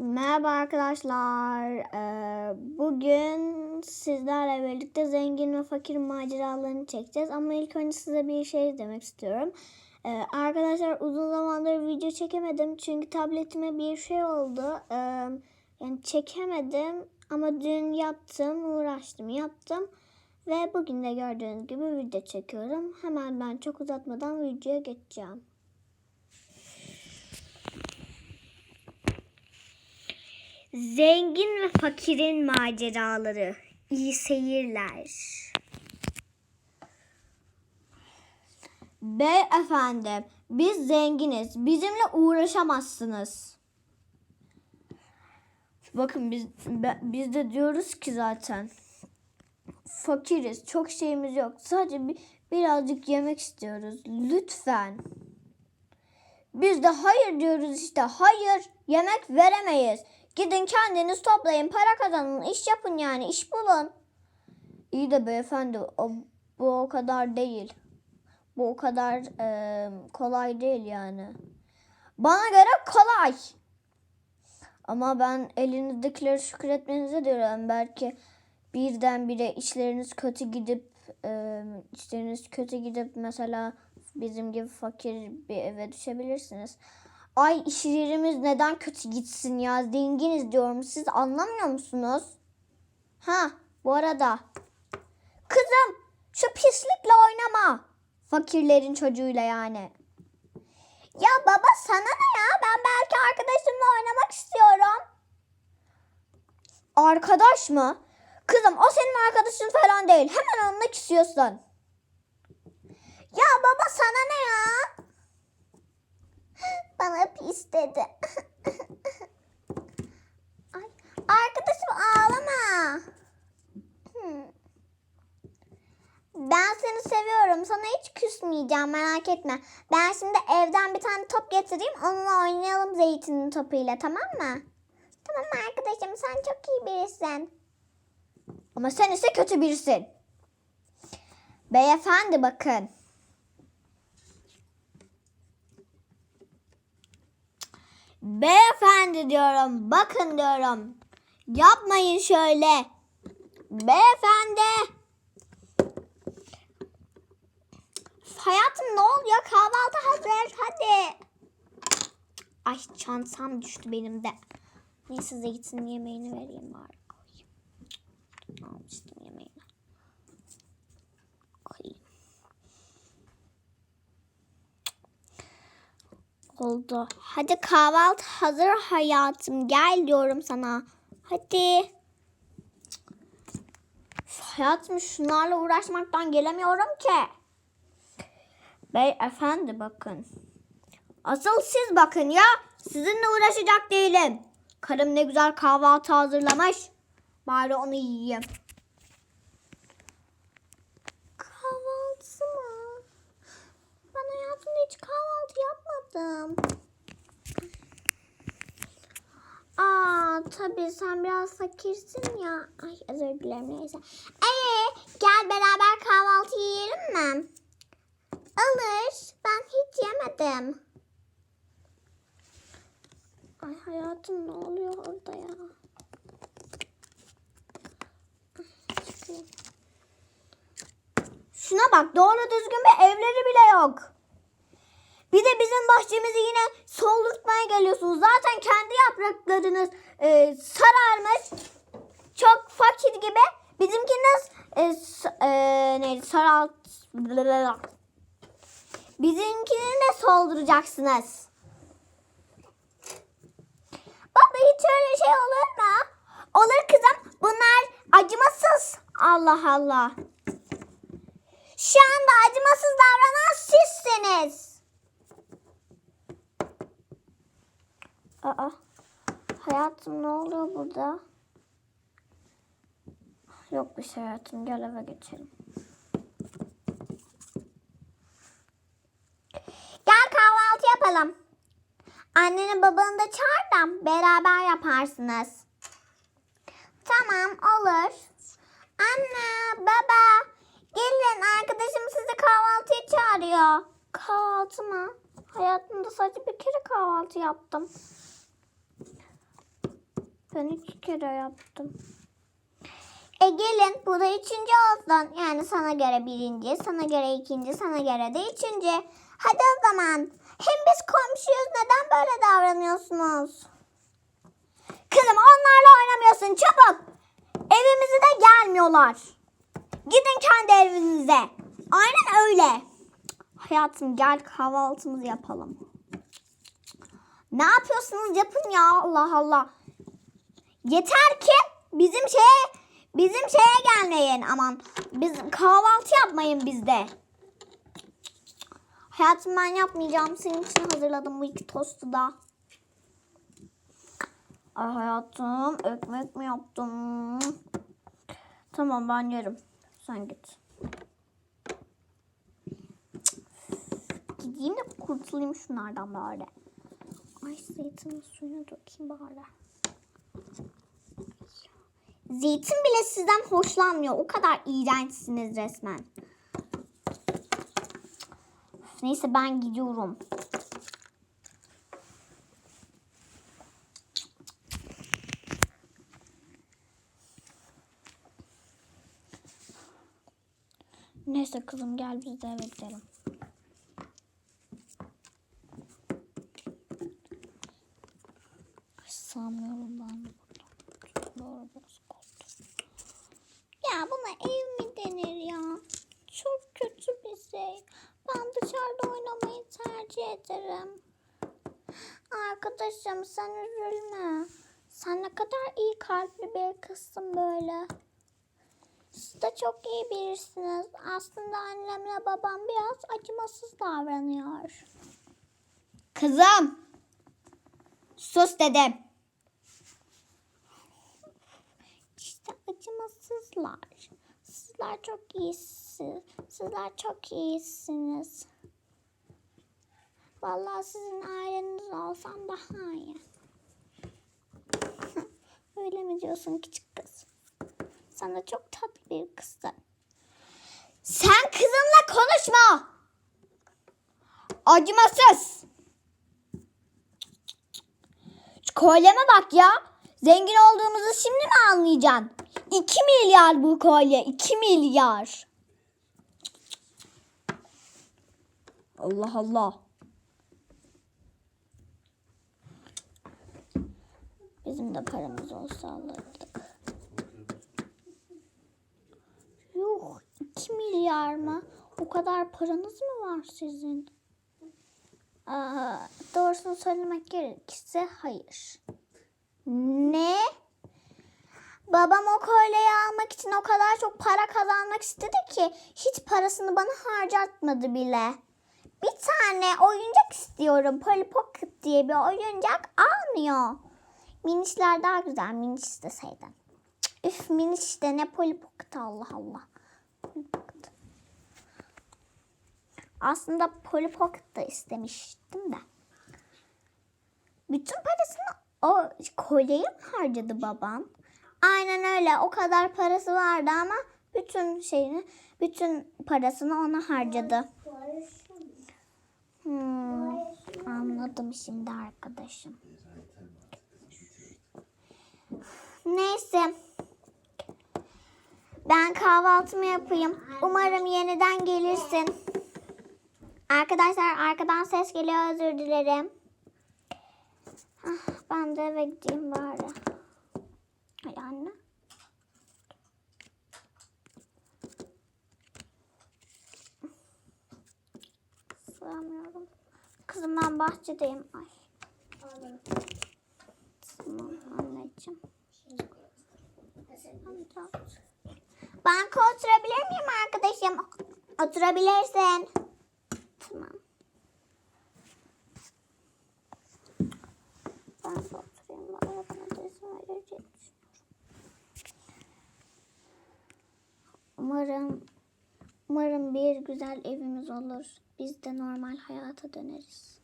Merhaba arkadaşlar. Ee, bugün sizlerle birlikte zengin ve fakir maceralarını çekeceğiz. Ama ilk önce size bir şey demek istiyorum. Ee, arkadaşlar uzun zamandır video çekemedim. Çünkü tabletime bir şey oldu. Ee, yani çekemedim. Ama dün yaptım, uğraştım, yaptım. Ve bugün de gördüğünüz gibi video çekiyorum. Hemen ben çok uzatmadan videoya geçeceğim. Zengin ve fakirin maceraları. İyi seyirler. Beyefendi, biz zenginiz. Bizimle uğraşamazsınız. Bakın biz biz de diyoruz ki zaten fakiriz. Çok şeyimiz yok. Sadece bir, birazcık yemek istiyoruz. Lütfen. Biz de hayır diyoruz işte. Hayır, yemek veremeyiz. Gidin kendiniz toplayın, para kazanın, iş yapın yani, iş bulun. İyi de beyefendi, o, bu o kadar değil. Bu o kadar e, kolay değil yani. Bana göre kolay. Ama ben elinizdekileri şükretmenize diyorum. Belki birdenbire işleriniz kötü gidip e, işleriniz kötü gidip mesela bizim gibi fakir bir eve düşebilirsiniz. Ay işlerimiz neden kötü gitsin ya? Zenginiz diyorum. Siz anlamıyor musunuz? Ha bu arada. Kızım şu pislikle oynama. Fakirlerin çocuğuyla yani. Ya baba sana ne ya? Ben belki arkadaşımla oynamak istiyorum. Arkadaş mı? Kızım o senin arkadaşın falan değil. Hemen onunla küsüyorsun. Ya baba sana ne ya? Bana pis dedi. Ay, arkadaşım ağlama. Hmm. Ben seni seviyorum. Sana hiç küsmeyeceğim merak etme. Ben şimdi evden bir tane top getireyim. Onunla oynayalım zeytinin topuyla tamam mı? Tamam arkadaşım sen çok iyi birisin. Ama sen ise kötü birisin. Beyefendi bakın. Beyefendi diyorum. Bakın diyorum. Yapmayın şöyle. Beyefendi. Hayatım ne oluyor? Kahvaltı hazır. Hadi. Ay çantam düştü benim de. Neyse zeytin yemeğini vereyim bari. Almıştım yemeğini. Ay. Oldu. Hadi kahvaltı hazır hayatım. Gel diyorum sana. Hadi. Üf, Hayatım şunlarla uğraşmaktan gelemiyorum ki. Beyefendi bakın. Asıl siz bakın ya. Sizinle uğraşacak değilim. Karım ne güzel kahvaltı hazırlamış. Bari onu yiyeyim. Kahvaltı mı? Ben hayatımda hiç kahvaltı yapmadım. Aa tabii sen biraz fakirsin ya. Ay özür dilerim neyse. Ee gel beraber kahvaltı yiyelim mi? Alır. Ben hiç yemedim. Ay hayatım ne oluyor orada ya? Şuna bak doğru düzgün bir evleri bile yok. Bir de bizim bahçemizi yine soldurtmaya geliyorsunuz. Zaten kendi yapraklarınız e, sararmış. Çok fakir gibi. Bizimkiniz e, e, neydi? Saralt... Bizimkini de solduracaksınız. Baba hiç öyle şey olur mu? Olur kızım. Bunlar acımasız. Allah Allah. Şu anda acımasız davranan sizsiniz. Aa. Hayatım ne oluyor burada? Yok bir şey hayatım. Gel eve geçelim. Gel kahvaltı yapalım. Anneni babanı da çağır da beraber yaparsınız. Tamam olur. Anne, baba, gelin arkadaşım sizi kahvaltıya çağırıyor. Kahvaltı mı? Hayatımda sadece bir kere kahvaltı yaptım. Ben iki kere yaptım. E gelin bu da üçüncü olsun. Yani sana göre birinci, sana göre ikinci, sana göre de üçüncü. Hadi o zaman. Hem biz komşuyuz neden böyle davranıyorsunuz? Kızım onlarla oynamıyorsun çabuk. Evimize de gelmiyorlar. Gidin kendi evinize. Aynen öyle. Hayatım gel kahvaltımızı yapalım. Ne yapıyorsunuz yapın ya Allah Allah. Yeter ki bizim şeye bizim şeye gelmeyin aman. Biz kahvaltı yapmayın bizde. Hayatım ben yapmayacağım. Senin için hazırladım bu iki tostu da. Ay hayatım ekmek mi yaptım? Tamam ben yerim. Sen git. Gideyim de kurtulayım şunlardan bari. Ay zeytinin suyunu dökeyim bari. Zeytin bile sizden hoşlanmıyor. O kadar iğrençsiniz resmen. Neyse ben gidiyorum. Neyse kızım gel biz de eve gidelim. Sanmıyorum ben burada. Doğru bozuk oldu. Ya buna ev mi denir ya? Çok kötü bir şey. Ben dışarıda oynamayı tercih ederim. Arkadaşım sen üzülme. Sen ne kadar iyi kalpli bir kızsın böyle. Siz de çok iyi birisiniz. Aslında annemle babam biraz acımasız davranıyor. Kızım. Sus dedim. İşte acımasızlar. Sizler çok iyisiniz. Sizler çok iyisiniz. Vallahi sizin aileniz olsam daha iyi. Öyle mi diyorsun küçük kız? De çok tatlı bir kızsın. Sen kızımla konuşma. Acımasız. Şu kolyeme bak ya. Zengin olduğumuzu şimdi mi anlayacaksın? 2 milyar bu kolye. 2 milyar. Allah Allah. Bizim de paramız olsa alırdık. Yuh 2 milyar mı? O kadar paranız mı var sizin? Aa, doğrusunu söylemek gerekirse hayır. Ne? Babam o kolyeyi almak için o kadar çok para kazanmak istedi ki hiç parasını bana harcatmadı bile. Bir tane oyuncak istiyorum. Polly Pocket diye bir oyuncak almıyor. Minişler daha güzel. Miniş isteseydin. Üf miniş işte ne Polly Pocket Allah Allah. Polly Pocket. Aslında Polly Pocket da istemiştim de. Bütün parasını o kolyeyi mi harcadı babam? Aynen öyle. O kadar parası vardı ama bütün şeyini, bütün parasını ona harcadı. Hmm, anladım şimdi arkadaşım. Neyse. Ben kahvaltımı yapayım. Umarım yeniden gelirsin. Arkadaşlar arkadan ses geliyor özür dilerim. Ah, ben de eve gideyim bari. Anne. Sığamıyorum. Kızım ben bahçedeyim. Ay. Tamam anneciğim. Banka oturabilir miyim arkadaşım? Oturabilirsin. Tamam. Ben oturayım. Bana da izin Umarım Umarım bir güzel evimiz olur. Biz de normal hayata döneriz.